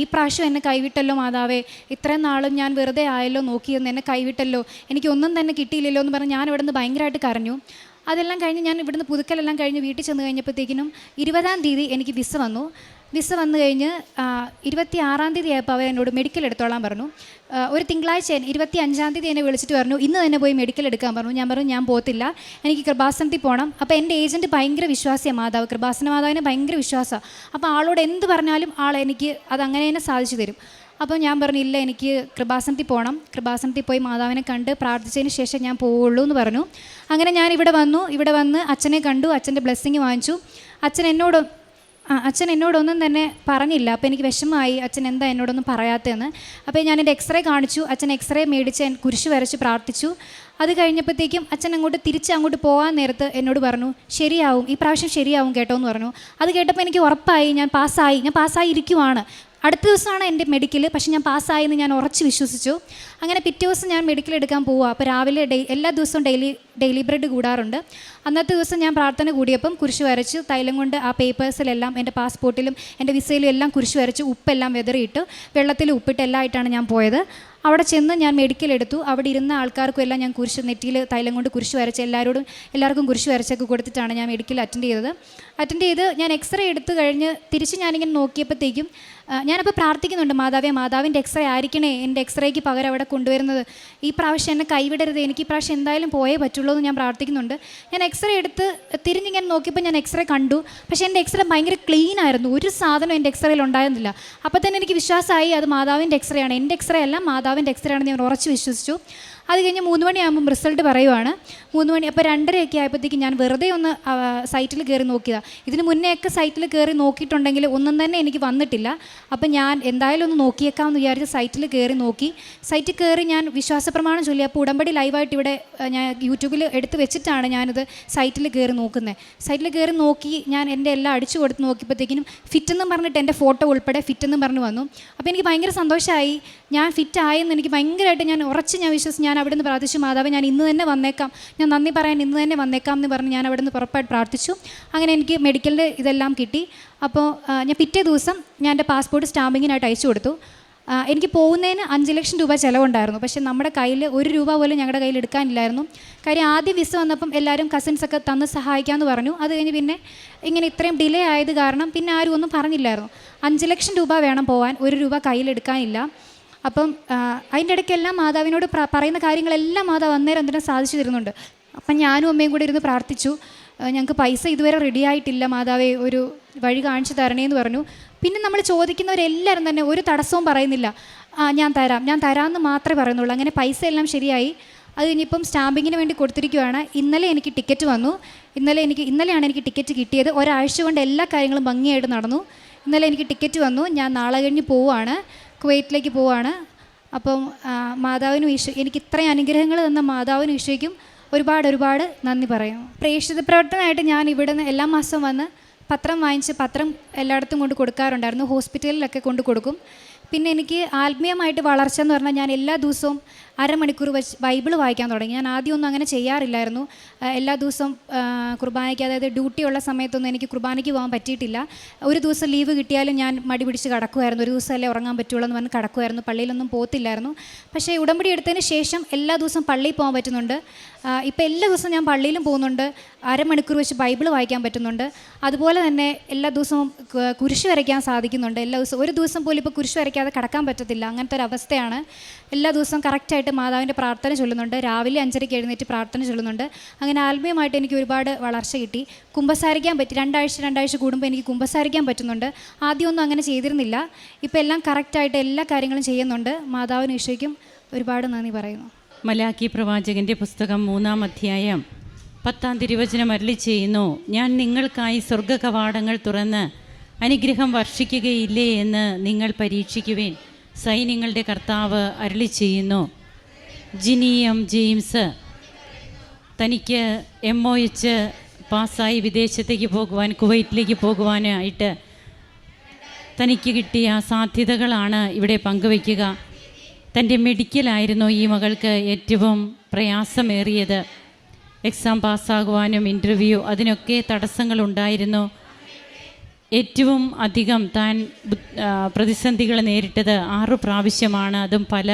ഈ പ്രാവശ്യം എന്നെ കൈവിട്ടല്ലോ മാതാവേ. ഇത്രയും നാളും ഞാൻ വെറുതെ ആയല്ലോ നോക്കിയെന്ന് എന്നെ കൈവിട്ടല്ലോ. എനിക്കൊന്നും തന്നെ കിട്ടിയില്ലല്ലോ എന്ന് പറഞ്ഞ് ഞാൻ ഇവിടെ നിന്ന് ഭയങ്കരമായിട്ട് കരഞ്ഞു. അതെല്ലാം കഴിഞ്ഞ് ഞാൻ ഇവിടുന്ന് പുതുക്കലെല്ലാം കഴിഞ്ഞ് വീട്ടിൽ ചെന്ന് കഴിഞ്ഞപ്പോഴത്തേക്കിനും ഇരുപതാം തീയതി എനിക്ക് വിസ വന്നു. വിസ വന്നു കഴിഞ്ഞ് ഇരുപത്തി ആറാം തീയതി ആയപ്പോൾ അവർ എന്നോട് മെഡിക്കൽ എടുത്തോളാൻ പറഞ്ഞു. ഒരു തിങ്കളാഴ്ച ഇരുപത്തി അഞ്ചാം തീയതി എന്നെ വിളിച്ചിട്ട് പറഞ്ഞു ഇന്ന് തന്നെ പോയി മെഡിക്കൽ എടുക്കാൻ പറഞ്ഞു. ഞാൻ പറഞ്ഞു ഞാൻ പോകത്തില്ല എനിക്ക് കൃപാസനത്തിൽ പോകണം അപ്പോൾ എന്റെ ഏജന്റ് ഭയങ്കര വിശ്വാസിയാണ് മാതാവ്. കൃപാസന മാതാവിനെ ഭയങ്കര വിശ്വാസമാണ് അപ്പോൾ ആളോട് എന്ത് പറഞ്ഞാലും ആൾ എനിക്ക് അത് അങ്ങനെ തന്നെ സാധിച്ചു തരും. അപ്പോൾ ഞാൻ പറഞ്ഞു ഇല്ല എനിക്ക് കൃപാസനത്തിൽ പോകണം കൃപാസനത്തിൽ പോയി മാതാവിനെ കണ്ട് പ്രാർത്ഥിച്ചതിന് ശേഷം ഞാൻ പോവുള്ളൂ എന്ന് പറഞ്ഞു. അങ്ങനെ ഞാൻ ഇവിടെ വന്നു. ഇവിടെ വന്ന് അച്ഛനെ കണ്ടു. അച്ഛന്റെ ബ്ലെസ്സിങ് വാങ്ങിച്ചു. അച്ഛൻ എന്നോട് അച്ഛൻ എന്നോടൊന്നും തന്നെ പറഞ്ഞില്ല. അപ്പോൾ എനിക്ക് വിഷമമായി. അച്ഛൻ എന്താ എന്നോടൊന്നും പറയാത്തതെന്ന്. അപ്പോൾ ഞാൻ എന്റെ എക്സ്റേ കാണിച്ചു. അച്ഛൻ എക്സ്റേ മേടിച്ച് കുരിശ് വരച്ച് പ്രാർത്ഥിച്ചു. അത് കഴിഞ്ഞപ്പോഴത്തേക്കും അച്ഛൻ അങ്ങോട്ട് തിരിച്ച് അങ്ങോട്ട് പോകാൻ നേരത്ത് എന്നോട് പറഞ്ഞു ശരിയാവും. ഈ പ്രാവശ്യം ശരിയാവും കേട്ടോ എന്ന് പറഞ്ഞു. അത് കേട്ടപ്പോൾ എനിക്ക് ഉറപ്പായി. ഞാൻ പാസ്സായി. ഞാൻ പാസ്സായി ഇരിക്കുവാണ് അടുത്ത ദിവസമാണ് എന്റെ മെഡിക്കൽ പക്ഷേ ഞാൻ പാസ്സായെന്ന് ഞാൻ ഉറച്ച് വിശ്വസിച്ചു. അങ്ങനെ പിറ്റേ ദിവസം ഞാൻ മെഡിക്കൽ എടുക്കാൻ പോവുക അപ്പോൾ രാവിലെ ഡെയ് എല്ലാ ദിവസവും ഡെയിലി ഡെയിലി ബ്രെഡ് കൂടാറുണ്ട്. അന്നത്തെ ദിവസം ഞാൻ പ്രാർത്ഥന കൂടിയപ്പം കുരിശ് വരച്ച് തൈലം കൊണ്ട് ആ പേപ്പേഴ്സിലെല്ലാം എന്റെ പാസ്പോർട്ടിലും എന്റെ വിസയിലും എല്ലാം കുരിശ് വരച്ച് ഉപ്പെല്ലാം വെതറിയിട്ട് വെള്ളത്തിൽ ഉപ്പിട്ട് എല്ലാം ആയിട്ടാണ് ഞാൻ പോയത്. അവിടെ ചെന്ന് ഞാൻ മെഡിക്കൽ എടുത്തു. അവിടെ ഇരുന്ന ആൾക്കാർക്കും എല്ലാം ഞാൻ കുരിശ് നെറ്റിയിൽ തൈലം കൊണ്ട് കുരിശ് വരച്ച് എല്ലാവരോടും എല്ലാവർക്കും കുരിശ് വരച്ചൊക്കെ കൊടുത്തിട്ടാണ് ഞാൻ മെഡിക്കൽ അറ്റൻഡ് ചെയ്തത്. അറ്റൻഡ് ചെയ്ത് ഞാൻ എക്സ്റേ എടുത്തു കഴിഞ്ഞ് തിരിച്ച് ഞാനിങ്ങനെ നോക്കിയപ്പോഴത്തേക്കും ഞാനപ്പോൾ പ്രാർത്ഥിക്കുന്നുണ്ട് മാതാവേ മാതാവിന്റെ എക്സ്റേ ആയിരിക്കണേ എന്റെ എക്സ്റേക്ക് പകരം അവിടെ കൊണ്ടുവരുന്നത്. ഈ പ്രാവശ്യം എന്നെ കൈവിടരുത്. എനിക്ക് ഈ പ്രാവശ്യം എന്തായാലും പോയേ പറ്റുള്ളൂ. എന്ന് ഞാൻ പ്രാർത്ഥിക്കുന്നുണ്ട്. ഞാൻ എക്സ്റേ എടുത്ത് തിരിഞ്ഞിങ്ങനെ നോക്കിയപ്പോൾ ഞാൻ എക്സ്റേ കണ്ടു. പക്ഷേ എന്റെ എക്സ്റേ ഭയങ്കര ക്ലീൻ ആയിരുന്നു. ഒരു സാധനം എന്റെ എക്സ്റേയിൽ ഉണ്ടായിരുന്നില്ല. അപ്പോൾ തന്നെ എനിക്ക് വിശ്വാസമായി അത് മാതാവിന്റെ എക്സ്റേ ആണ്. എന്റെ എക്സ്റേ അല്ല മാതാവിന്റെ എക്സ്റേ ആണെന്ന് ഞാൻ ഉറച്ച് വിശ്വസിച്ചു. അത് കഴിഞ്ഞ് മൂന്ന് മണിയാകുമ്പം റിസൾട്ട് പറയുവാണ്. മൂന്ന് മണി അപ്പോൾ രണ്ടരയൊക്കെ ആയപ്പോഴത്തേക്ക് ഞാൻ വെറുതെ ഒന്ന് സൈറ്റിൽ കയറി നോക്കിയതാണ് ഇതിന് മുന്നേ ഒക്കെ സൈറ്റിൽ കയറി നോക്കിയിട്ടുണ്ടെങ്കിൽ ഒന്നും തന്നെ എനിക്ക് വന്നിട്ടില്ല. അപ്പം ഞാൻ എന്തായാലും ഒന്ന് നോക്കിയേക്കാമെന്ന് വിചാരിച്ച് സൈറ്റിൽ കയറി നോക്കി. സൈറ്റിൽ കയറി ഞാൻ വിശ്വാസപ്രമാണം ചൊല്ലി. അപ്പോൾ ഉടമ്പടി ലൈവായിട്ട് ഇവിടെ ഞാൻ യൂട്യൂബിൽ എടുത്ത് വെച്ചിട്ടാണ് ഞാനിത് സൈറ്റിൽ കയറി നോക്കുന്നത് സൈറ്റിൽ കയറി നോക്കി ഞാൻ എന്റെ എല്ലാം അടിച്ചു കൊടുത്ത് നോക്കിയപ്പോഴത്തേക്കിനും ഫിറ്റ് എന്നും പറഞ്ഞിട്ട് എന്റെ ഫോട്ടോ ഉൾപ്പെടെ ഫിറ്റ് എന്നും പറഞ്ഞ് വന്നു. അപ്പോൾ എനിക്ക് ഭയങ്കര സന്തോഷമായി ഞാൻ ഫിറ്റ് ആയെന്ന് എനിക്ക് ഭയങ്കരമായിട്ട് ഞാൻ ഉറച്ച് ഞാൻ വിശ്വസിച്ച് ഞാൻ അവിടെ അവിടുന്ന് പ്രാർത്ഥിച്ചു മാതാവ് ഞാൻ ഇന്ന് തന്നെ വന്നേക്കാം. ഞാൻ നന്ദി പറയാൻ ഇന്ന് തന്നെ വന്നേക്കാം എന്ന് പറഞ്ഞ് ഞാൻ അവിടുന്ന് നിന്ന് പുറപ്പായിട്ട് പ്രാർത്ഥിച്ചു. അങ്ങനെ എനിക്ക് മെഡിക്കലിന്റെ ഇതെല്ലാം കിട്ടി. അപ്പോൾ ഞാൻ പിറ്റേ ദിവസം ഞാൻ എന്റെ പാസ്പോർട്ട് സ്റ്റാമ്പിങ്ങിനായിട്ട് അയച്ചു കൊടുത്തു. എനിക്ക് പോകുന്നതിന് അഞ്ച് ലക്ഷം രൂപ ചിലവുണ്ടായിരുന്നു. പക്ഷേ നമ്മുടെ കയ്യിൽ ഒരു രൂപ പോലും ഞങ്ങളുടെ കയ്യിൽ എടുക്കാനില്ലായിരുന്നു. കാര്യം ആദ്യം വിസ വന്നപ്പം എല്ലാവരും കസിൻസൊക്കെ തന്ന് സഹായിക്കാമെന്ന് പറഞ്ഞു. അത് കഴിഞ്ഞ് പിന്നെ ഇങ്ങനെ ഇത്രയും ഡിലേ ആയത് കാരണം പിന്നെ ആരും ഒന്നും പറഞ്ഞില്ലായിരുന്നു. അഞ്ച് ലക്ഷം രൂപ വേണം പോകാൻ ഒരു രൂപ കയ്യിലെടുക്കാനില്ല അപ്പം അതിന്റെ ഇടയ്ക്കെല്ലാം മാതാവിനോട് പറയുന്ന കാര്യങ്ങളെല്ലാം മാതാവ് അന്നേരം തന്നെ സാധിച്ചു തരുന്നുണ്ട്? അപ്പം ഞാനും അമ്മയും കൂടെ ഇരുന്ന് പ്രാർത്ഥിച്ചു. ഞങ്ങൾക്ക് പൈസ ഇതുവരെ റെഡി ആയിട്ടില്ല മാതാവേ ഒരു വഴി കാണിച്ചു തരണേന്ന് പറഞ്ഞു. പിന്നെ നമ്മൾ ചോദിക്കുന്നവരെല്ലാവരും തന്നെ ഒരു തടസ്സവും പറയുന്നില്ല. ആ ഞാൻ തരാം ഞാൻ തരാമെന്ന് മാത്രമേ പറയുന്നുള്ളൂ. അങ്ങനെ പൈസ എല്ലാം ശരിയായി. അത് കഴിഞ്ഞിപ്പം സ്റ്റാമ്പിങ്ങിന് വേണ്ടി കൊടുത്തിരിക്കുകയാണ് ഇന്നലെ എനിക്ക് ടിക്കറ്റ് വന്നു. ഇന്നലെ എനിക്ക് ഇന്നലെയാണ് എനിക്ക് ടിക്കറ്റ് കിട്ടിയത്. ഒരാഴ്ച കൊണ്ട് എല്ലാ കാര്യങ്ങളും ഭംഗിയായിട്ട് നടന്നു. ഇന്നലെ എനിക്ക് ടിക്കറ്റ് വന്നു. ഞാൻ നാളെ കഴിഞ്ഞ് പോവുകയാണ് കുവൈറ്റിലേക്ക് പോവാണ്. അപ്പം മാതാവിനും ഈശോ എനിക്ക് ഇത്രയും അനുഗ്രഹങ്ങൾ തന്ന മാതാവിനും ഈശോയ്ക്കും ഒരുപാട് ഒരുപാട് നന്ദി പറയും. പ്രേക്ഷിത പ്രവർത്തനമായിട്ട് ഞാൻ ഇവിടെ നിന്ന് എല്ലാ മാസവും വന്ന് പത്രം വാങ്ങിച്ച് പത്രം എല്ലായിടത്തും കൊണ്ട് കൊടുക്കാറുണ്ടായിരുന്നു. ഹോസ്പിറ്റലിലൊക്കെ കൊണ്ട് കൊടുക്കും. പിന്നെ എനിക്ക് ആത്മീയമായിട്ട് വളർച്ച എന്ന് പറഞ്ഞാൽ ഞാൻ എല്ലാ ദിവസവും അരമണിക്കൂർ വെച്ച് ബൈബിൾ വായിക്കാൻ തുടങ്ങി. ഞാൻ ആദ്യമൊന്നും അങ്ങനെ ചെയ്യാറില്ലായിരുന്നു. എല്ലാ ദിവസവും കുർബാനയ്ക്ക് അതായത് ഡ്യൂട്ടിയുള്ള സമയത്തൊന്നും എനിക്ക് കുർബാനയ്ക്ക് പോകാൻ പറ്റിയിട്ടില്ല. ഒരു ദിവസം ലീവ് കിട്ടിയാലും ഞാൻ മടി പിടിച്ച് കിടക്കുമായിരുന്നു. ഒരു ദിവസം അല്ലേ ഉറങ്ങാൻ പറ്റുള്ളൂ എന്ന് പറഞ്ഞ് കിടക്കുമായിരുന്നു. പള്ളിയിലൊന്നും പോത്തില്ലായിരുന്നു. പക്ഷേ ഉടമ്പടി എടുത്തതിന് ശേഷം എല്ലാ ദിവസവും പള്ളിയിൽ പോകാൻ പറ്റുന്നുണ്ട്. ഇപ്പം എല്ലാ ദിവസവും ഞാൻ പള്ളിയിലും പോകുന്നുണ്ട്. അരമണിക്കൂർ വെച്ച് ബൈബിൾ വായിക്കാൻ പറ്റുന്നുണ്ട്. അതുപോലെ തന്നെ എല്ലാ ദിവസവും കുരിശ് വരയ്ക്കാൻ സാധിക്കുന്നുണ്ട്. എല്ലാ ദിവസവും ഒരു ദിവസം പോലും ഇപ്പോൾ കുരിശ് വരയ്ക്കാതെ കിടക്കാൻ പറ്റത്തില്ല. അങ്ങനത്തെ ഒരു അവസ്ഥയാണ്. എല്ലാ ദിവസവും കറക്റ്റായിട്ട് മാതാവിന്റെ പ്രാർത്ഥന ചൊല്ലുന്നുണ്ട്. രാവിലെ അഞ്ചരയ്ക്ക് എഴുന്നേറ്റ് പ്രാർത്ഥന ചൊല്ലുന്നുണ്ട്. അങ്ങനെ ആത്മീയമായിട്ട് എനിക്ക് ഒരുപാട് വളർച്ച കിട്ടി. കുമ്പസാരിക്കാൻ പറ്റി. രണ്ടാഴ്ച രണ്ടാഴ്ച കൂടുമ്പോൾ എനിക്ക് കുമ്പസാരിക്കാൻ പറ്റുന്നുണ്ട്. ആദ്യമൊന്നും അങ്ങനെ ചെയ്തിരുന്നില്ല. ഇപ്പോൾ എല്ലാം കറക്റ്റായിട്ട് എല്ലാ കാര്യങ്ങളും ചെയ്യുന്നുണ്ട്. മാതാവിനും ഈശോയ്ക്കും ഒരുപാട് നന്ദി പറയുന്നു. മലാക്കി പ്രവാചകന്റെ പുസ്തകം മൂന്നാം അധ്യായം പത്താം തിരുവചനം അരളി ചെയ്യുന്നു. ഞാൻ നിങ്ങൾക്കായി സ്വർഗ കവാടങ്ങൾ തുറന്ന് അനുഗ്രഹം വർഷിക്കുകയില്ലേ എന്ന് നിങ്ങൾ പരീക്ഷിക്കുവേൻ സൈന്യങ്ങളുടെ കർത്താവ് അരളി ചെയ്യുന്നു. ജിനിയം ജെയിംസ് തനിക്ക് എം ഒ എച്ച് പാസ്സായി വിദേശത്തേക്ക് പോകുവാൻ കുവൈറ്റിലേക്ക് പോകുവാനായിട്ട് തനിക്ക് കിട്ടിയ സാധ്യതകളാണ് ഇവിടെ പങ്കുവയ്ക്കുക. തന്റെ മെഡിക്കലായിരുന്നു ഈ മകൾക്ക് ഏറ്റവും പ്രയാസമേറിയത്. എക്സാം പാസ്സാകുവാനും ഇന്റർവ്യൂ അതിനൊക്കെ തടസ്സങ്ങളുണ്ടായിരുന്നു. ഏറ്റവും അധികം താൻ പ്രതിസന്ധികൾ നേരിട്ടത് ആറു പ്രാവശ്യമാണ്. അതും പല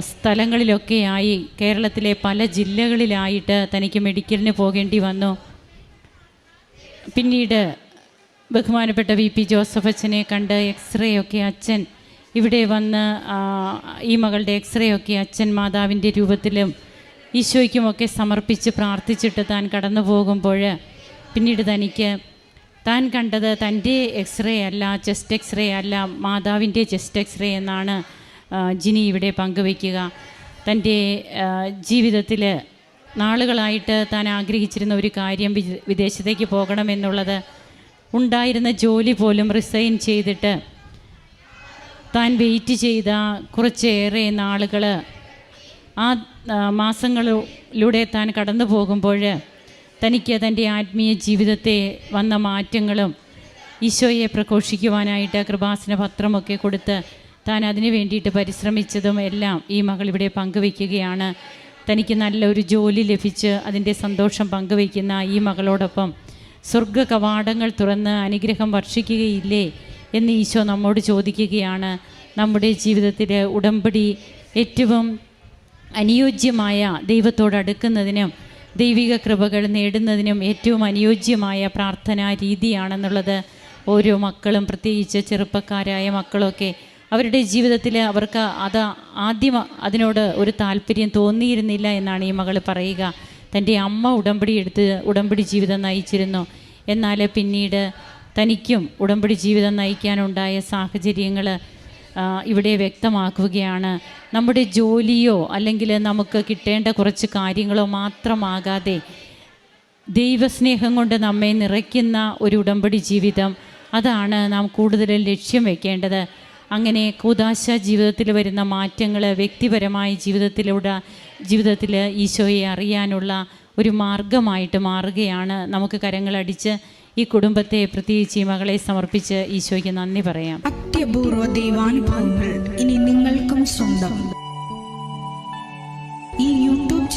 സ്ഥലങ്ങളിലൊക്കെയായി കേരളത്തിലെ പല ജില്ലകളിലായിട്ട് തനിക്ക് മെഡിക്കലിന് പോകേണ്ടി വന്നു. പിന്നീട് ബഹുമാനപ്പെട്ട വി പി ജോസഫ് അച്ഛനെ കണ്ട് എക്സ്റേ ഒക്കെ അച്ഛൻ ഇവിടെ വന്ന് ഈ മകളുടെ എക്സ്റേ ഒക്കെ അച്ഛൻ മാതാവിന്റെ രൂപത്തിലും ഈശോയ്ക്കുമൊക്കെ സമർപ്പിച്ച് പ്രാർത്ഥിച്ചിട്ട് താൻ കടന്നു പോകുമ്പോൾ പിന്നീട് തനിക്ക് താൻ കണ്ടത് തന്റെ എക്സ്റേ അല്ല ചെസ്റ്റ് എക്സ്റേ അല്ല മാതാവിന്റെ ചെസ്റ്റ് എക്സ്റേ എന്നാണ് ജിനി ഇവിടെ പങ്കുവയ്ക്കുക. തന്റെ ജീവിതത്തിൽ നാളുകളായിട്ട് താൻ ആഗ്രഹിച്ചിരുന്ന ഒരു കാര്യം വിദേ- വിദേശത്തേക്ക് പോകണമെന്നുള്ളത് ഉണ്ടായിരുന്ന ജോലി പോലും റിസൈൻ ചെയ്തിട്ട് താൻ വെയിറ്റ് ചെയ്ത കുറച്ചേറെ നാളുകൾ ആ, മാസങ്ങളിലൂടെ താൻ കടന്നു പോകുമ്പോൾ തനിക്ക് തന്റെ ആത്മീയ ജീവിതത്തെ വന്ന മാറ്റങ്ങളും ഈശോയെ പ്രഘോഷിക്കുവാനായിട്ട് കൃപാസന പത്രമൊക്കെ കൊടുത്ത് താൻ അതിനു വേണ്ടിയിട്ട് പരിശ്രമിച്ചതും എല്ലാം ഈ മകൾ ഇവിടെ പങ്കുവയ്ക്കുകയാണ്. തനിക്ക് നല്ലൊരു ജോലി ലഭിച്ച് അതിന്റെ സന്തോഷം പങ്കുവയ്ക്കുന്ന ഈ മകളോടൊപ്പം സ്വർഗ കവാടങ്ങൾ തുറന്ന് അനുഗ്രഹം വർഷിക്കുകയില്ലേ എന്ന് ഈശോ നമ്മോട് ചോദിക്കുകയാണ്. നമ്മുടെ ജീവിതത്തിൽ ഉടമ്പടി ഏറ്റവും അനുയോജ്യമായ ദൈവത്തോട് അടുക്കുന്നതിനും ദൈവിക കൃപകൾ നേടുന്നതിനും ഏറ്റവും അനുയോജ്യമായ പ്രാർത്ഥനാ രീതിയാണെന്നുള്ളത് ഓരോ മക്കളും പ്രത്യേകിച്ച് ചെറുപ്പക്കാരായ മക്കളൊക്കെ അവരുടെ ജീവിതത്തിൽ അവർക്ക് അത് ആദ്യം അതിനോട് ഒരു താല്പര്യം തോന്നിയിരുന്നില്ല എന്നാണ് ഈ മകൾ പറയുക. തന്റെ അമ്മ ഉടമ്പടി എടുത്ത് ഉടമ്പടി ജീവിതം നയിച്ചിരുന്നു. എന്നാൽ പിന്നീട് തനിക്കും ഉടമ്പടി ജീവിതം നയിക്കാനുണ്ടായ സാഹചര്യങ്ങൾ ഇവിടെ വ്യക്തമാക്കുകയാണ്. നമ്മുടെ ജോലിയോ അല്ലെങ്കിൽ നമുക്ക് കിട്ടേണ്ട കുറച്ച് കാര്യങ്ങളോ മാത്രമാകാതെ ദൈവസ്നേഹം കൊണ്ട് നമ്മെ നിറയ്ക്കുന്ന ഒരു ഉടമ്പടി ജീവിതം അതാണ് നാം കൂടുതലും ലക്ഷ്യം വെക്കേണ്ടത്. അങ്ങനെ കൂതാശ ജീവിതത്തിൽ വരുന്ന മാറ്റങ്ങൾ വ്യക്തിപരമായ ജീവിതത്തിലൂടെ ജീവിതത്തിൽ ഈശോയെ അറിയാനുള്ള ഒരു മാർഗമായിട്ട് മാറുകയാണ്. നമുക്ക് കരങ്ങളടിച്ച് ഈ കുടുംബത്തെ പ്രത്യേകിച്ച് ഈ മകളെ സമർപ്പിച്ച് ഈശോയ്ക്ക് നന്ദി പറയാം. അത്യപൂർവ ദൈവാനുഭവങ്ങൾ ഇനി നിങ്ങൾക്കും സ്വന്തം.